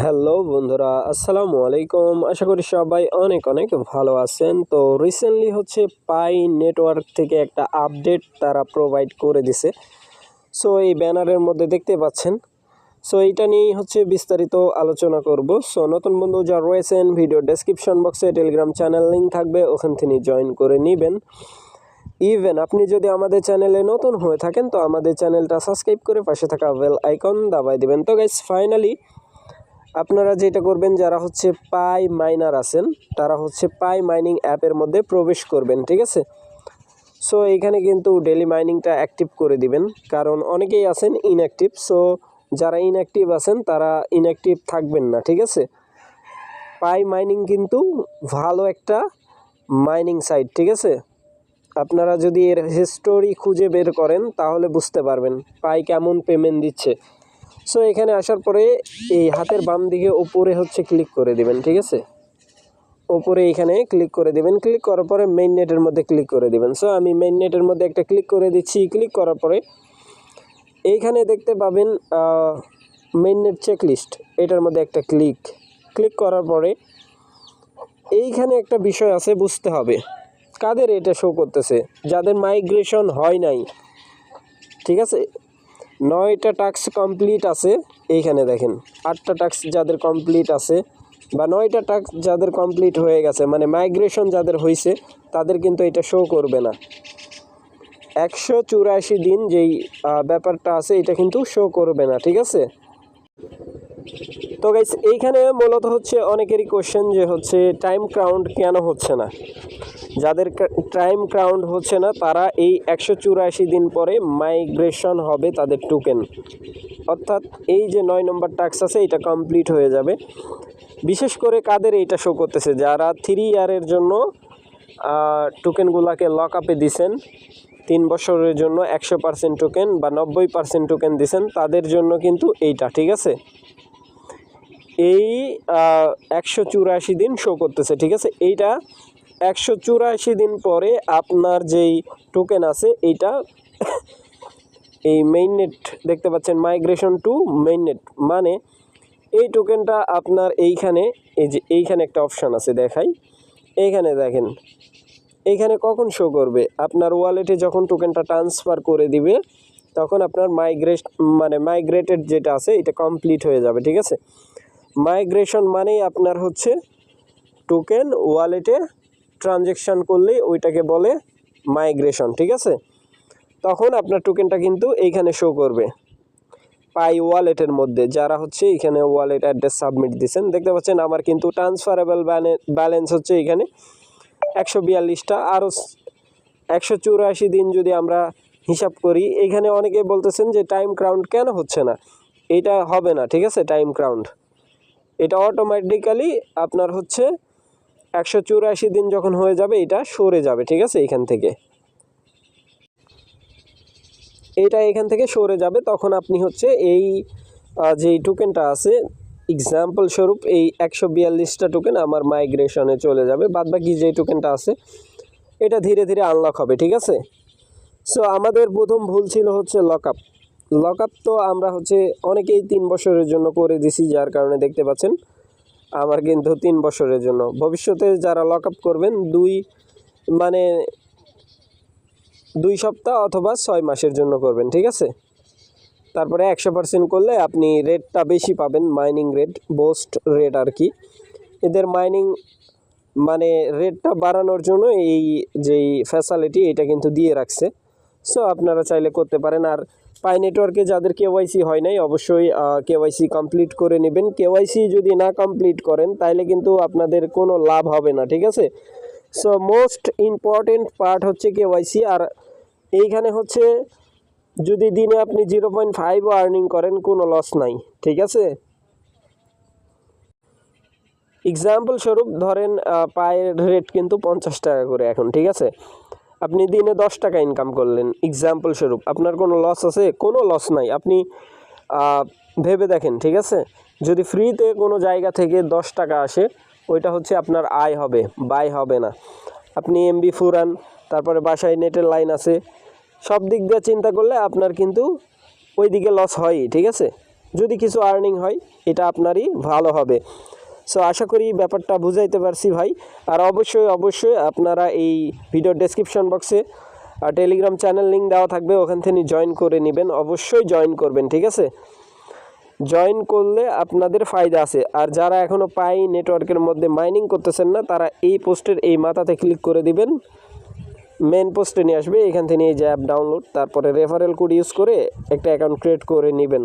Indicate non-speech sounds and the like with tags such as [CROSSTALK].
Hello বন্ধুরা, আসসালামু আলাইকুম। আশা করি সবাই অনেক অনেক ভালো আছেন। তো রিসেন্টলি হচ্ছে পাই নেটওয়ার্ক থেকে একটা আপডেট তারা প্রোভাইড করে দিছে। সো এই ব্যানারের মধ্যে দেখতে পাচ্ছেন। সো এইটা নিয়েই হচ্ছে বিস্তারিত আলোচনা করব। সো নতুন বন্ধু যা রয়েছেন ভিডিও ডেসক্রিপশন বক্সে টেলিগ্রাম চ্যানেল লিঙ্ক থাকবে, ওখান থেকে জয়েন করে নেবেন। ইভেন আপনি যদি আমাদের চ্যানেলে নতুন হয়ে থাকেন, তো আমাদের চ্যানেলটা সাবস্ক্রাইব করে পাশে থাকা বেল আইকন দাবাই দিবেন। তো গাইস ফাইনালি আপনারা যেটা করবেন, যারা হচ্ছে পাই মাইনার আছেন, তারা হচ্ছে পাই মাইনিং অ্যাপের মধ্যে প্রবেশ করবেন, ঠিক আছে? সো এখানে কিন্তু ডেলি মাইনিংটা অ্যাক্টিভ করে দিবেন, কারণ অনেকেই আছেন ইনঅ্যাক্টিভ সো যারা ইনঅ্যাক্টিভ আছেন, তারা ইনঅ্যাক্টিভ থাকবেন না, ঠিক আছে? পাই মাইনিং কিন্তু ভালো একটা মাইনিং সাইট ঠিক আছে? আপনারা যদি এর হিস্টোরি খুঁজে বের করেন, তাহলে বুঝতে পারবেন পাই কেমন পেমেন্ট দিচ্ছে। সো এখানে আসার পরে এই হাতের বাম দিকে ওপরে হচ্ছে ক্লিক করে দিবেন, ঠিক আছে? ওপরে এখানে ক্লিক করে দিবেন ক্লিক করার পরে মেইন নেটের মধ্যে ক্লিক করে দিবেন। সো আমি মেইন নেটের মধ্যে একটা ক্লিক করে দিচ্ছি ক্লিক করার পরে এইখানে দেখতে পাবেন মেইন নেট চেকলিস্ট এটার মধ্যে একটা ক্লিক ক্লিক করার পরে এইখানে একটা বিষয় আছে, বুঝতে হবে। কাদের এটা শো করতেছে? যাদের মাইগ্রেশন হয় নাই, ঠিক আছে? নয়টা টাস্ক কমপ্লিট আছে, এইখানে দেখেন। আটটা টাস্ক যাদের কমপ্লিট আছে, বা নয়টা টাস্ক যাদের কমপ্লিট হয়ে গেছে মানে মাইগ্রেশন যাদের হয়েছে তাদের কিন্তু এটা শো করবে না। একশো চুরাশি দিন যেই ব্যাপারটা আছে, এটা কিন্তু শো করবে না, ঠিক আছে? তো গাইস এইখানে মূলত হচ্ছে অনেকেরই কোশ্চেন যে হচ্ছে টাইম ক্রাউন্ড কেন হচ্ছে না? যাদের টাইম ক্রাউন্ড হচ্ছে না, তারা এই একশো চুরাশি দিন পরে মাইগ্রেশন হবে তাদের টোকেন অর্থাৎ এই যে নয় নম্বর টাস্ক আছে, এটা কমপ্লিট হয়ে যাবে। বিশেষ করে কাদের এইটা শো করতেছে? যারা থ্রি ইয়ারের জন্য টোকেনগুলোকে লক আপে দিছেন, তিন বছরের জন্য একশো পার্সেন্ট টোকেন বা নব্বই পার্সেন্ট টোকেন দিছেন, তাদের জন্য কিন্তু এইটা, ঠিক আছে? এই একশো চুরাশি দিন শো করতেছে, ঠিক আছে? এইটা একশো চুরাশি দিন পরে আপনার যেই টোকেন আছে, এইটা [LAUGHS] এই মেইন নেট দেখতে পাচ্ছেন মাইগ্রেশন টু মেইন নেট মানে এই টোকেনটা আপনার এইখানে, এই যে এইখানে একটা অপশান আছে দেখাই। এইখানে দেখেন, এইখানে কখন শো করবে? আপনার ওয়ালেটে যখন টোকেনটা ট্রান্সফার করে দিবে, তখন আপনার মাইগ্রেট মানে মাইগ্রেটেড যেটা আছে, এটা কমপ্লিট হয়ে যাবে, ঠিক আছে? মাইগ্রেশন মানেই আপনার হচ্ছে টোকেন ওয়ালেটে ট্রানজেকশান করলেই ওইটাকে বলে মাইগ্রেশন, ঠিক আছে? তখন আপনার টোকেনটা কিন্তু এইখানে শো করবে পাই ওয়ালেটের মধ্যে। যারা হচ্ছে এখানে ওয়ালেট অ্যাড্রেস সাবমিট দিচ্ছেন দেখতে পাচ্ছেন আমার কিন্তু ট্রান্সফারেবল ব্যালেন্স হচ্ছে এখানে একশো বিয়াল্লিশটা। আরও একশো চুরাশি দিন যদি আমরা হিসাব করি এখানে অনেকে বলতেছেন যে টাইম ক্রাউন্ড কেন হচ্ছে না? এটা হবে না, ঠিক আছে? টাইম ক্রাউন্ট এটা অটোমেটিক্যালি আপনার হচ্ছে একশো চুরাশি দিন যখন হয়ে যাবে, এটা সরে যাবে, ঠিক আছে? এখান থেকে। এটা এখান থেকে সরে যাবে, তখন আপনি হচ্ছে এই যেই টোকেনটা আছে এক্সাম্পল স্বরূপ এই একশো বিয়াল্লিশটা টোকেন আমার মাইগ্রেশনে চলে যাবে বাদ বাকি যে টোকেনটা আছে, এটা ধীরে ধীরে আনলক হবে, ঠিক আছে? সো আমাদের প্রথম ভুল ছিল হচ্ছে লক আপ লক আপ তো আমরা হচ্ছে অনেকেই তিন বছরের জন্য করে দিছি, যার কারণে দেখতে পাচ্ছেন আমার কিন্তু তিন বছরের জন্য। ভবিষ্যতে যারা লক আপ করবেন, দুই মানে দুই সপ্তাহ অথবা ছয় মাসের জন্য করবেন, ঠিক আছে? তারপরে একশো পার্সেন্ট করলে আপনি রেটটা বেশি পাবেন মাইনিং রেট বোস্ট রেট আর কি। এদের মাইনিং মানে রেটটা বাড়ানোর জন্য এই যেই ফ্যাসালিটি এটা কিন্তু দিয়ে রাখছে। সো আপনারা চাইলে করতে পারেন। আর পাই নেটওয়ার্কে যাদের কেওয়াইসি হয় নাই, অবশ্যই কেওয়াইসি কমপ্লিট করে নেবেন। কেওয়াইসি যদি না কমপ্লিট করেন তাহলে কিন্তু আপনাদের কোনো লাভ হবে না, ঠিক আছে? সো মোস্ট ইম্পর্টেন্ট পার্ট হচ্ছে কেওয়াইসি আর এইখানে হচ্ছে যদি দিনে আপনি জিরো পয়েন্ট ফাইভও আর্নিং করেন, কোনো লস নাই, ঠিক আছে? এক্সাম্পল স্বরূপ ধরেন পায়ের রেট কিন্তু পঞ্চাশ টাকা করে এখন, ঠিক আছে? আপনি দিনে দশ টাকা ইনকাম করলেন। এক্সাম্পল স্বরূপ, আপনার কোনো লস আছে? কোনো লস নাই। আপনি ভেবে দেখেন, ঠিক আছে? যদি ফ্রিতে কোনো জায়গা থেকে দশ টাকা আসে, ওইটা হচ্ছে আপনার আয় হবে বাই হবে না। আপনি এমবি ফুরান, তারপরে বাসায় নেটের লাইন আছে, সব দিক দিয়ে চিন্তা করলে আপনার কিন্তু ওই দিকে লস হয়ই, ঠিক আছে? যদি কিছু আর্নিং হয়, এটা আপনারই ভালো হবে। সো আশা করি ব্যাপারটা বুঝাইতে পারছি ভাই। আর অবশ্যই অবশ্যই আপনারা এই ভিডিও ডেসক্রিপশন বক্সে টেলিগ্রাম চ্যানেল লিঙ্ক দেওয়া থাকবে, ওখান থেকে জয়েন করে নেবেন। অবশ্যই জয়েন করবেন, ঠিক আছে? জয়েন করলে আপনাদের ফায়দা আছে। আর যারা এখনও পাই নেটওয়ার্কের মধ্যে মাইনিং করতেছেন না, তারা এই পোস্টের এই মাথাতে ক্লিক করে দিবেন। মেন পোস্টে নিয়ে আসবে, এখান থেকে এই যে অ্যাপ ডাউনলোড তারপরে রেফারেল কোড ইউজ করে একটা অ্যাকাউন্ট ক্রিয়েট করে নেবেন।